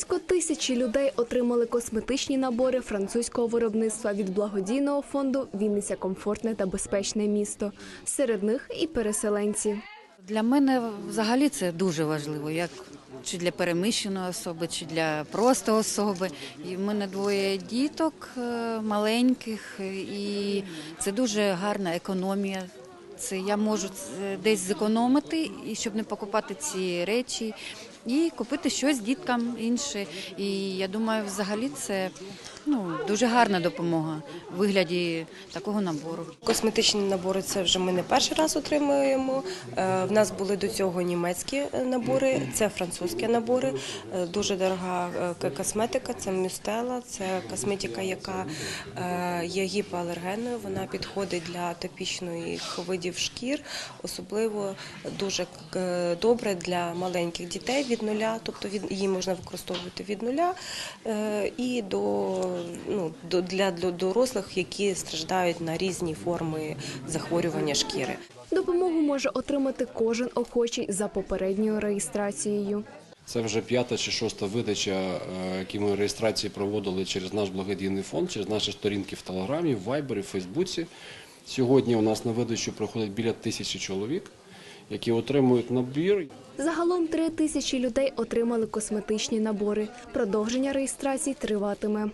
Близько тисячі людей отримали косметичні набори французького виробництва від благодійного фонду Вінниця комфортне та безпечне місто. Серед них і переселенці. Для мене взагалі це дуже важливо, як чи для переміщеної особи, чи для просто особи. І в мене двоє діток е, маленьких, і це дуже гарна економія. Це я можу десь зекономити, і щоб не покупати ці речі, і купити щось діткам інше. І я думаю, взагалі це ну, дуже гарна допомога в вигляді такого набору. Косметичні набори це вже ми не перший раз отримуємо. Е, В нас були до цього німецькі е, набори, це французькі набори. Е, Дуже дорога косметика, це мюстела, це косметика, яка є гіпоалергенною. Вона підходить для атопічних видів шкір, особливо дуже добре для маленьких дітей від нуля, тобто від її можна використовувати від нуля і до ну до для, дорослих, які страждають на різні форми захворювання шкіри. Допомогу може отримати кожен охочий за попередньою реєстрацією. Це вже п'ята чи шоста видача, е, які ми реєстрації проводили через наш благодійний фонд, через наші сторінки в Телеграмі, в Вайбері, в Фейсбуці. Сьогодні у нас на видачу проходить біля тисячі чоловік, які отримують набір. Загалом три тисячі людей отримали косметичні набори. Продовження реєстрацій триватиме.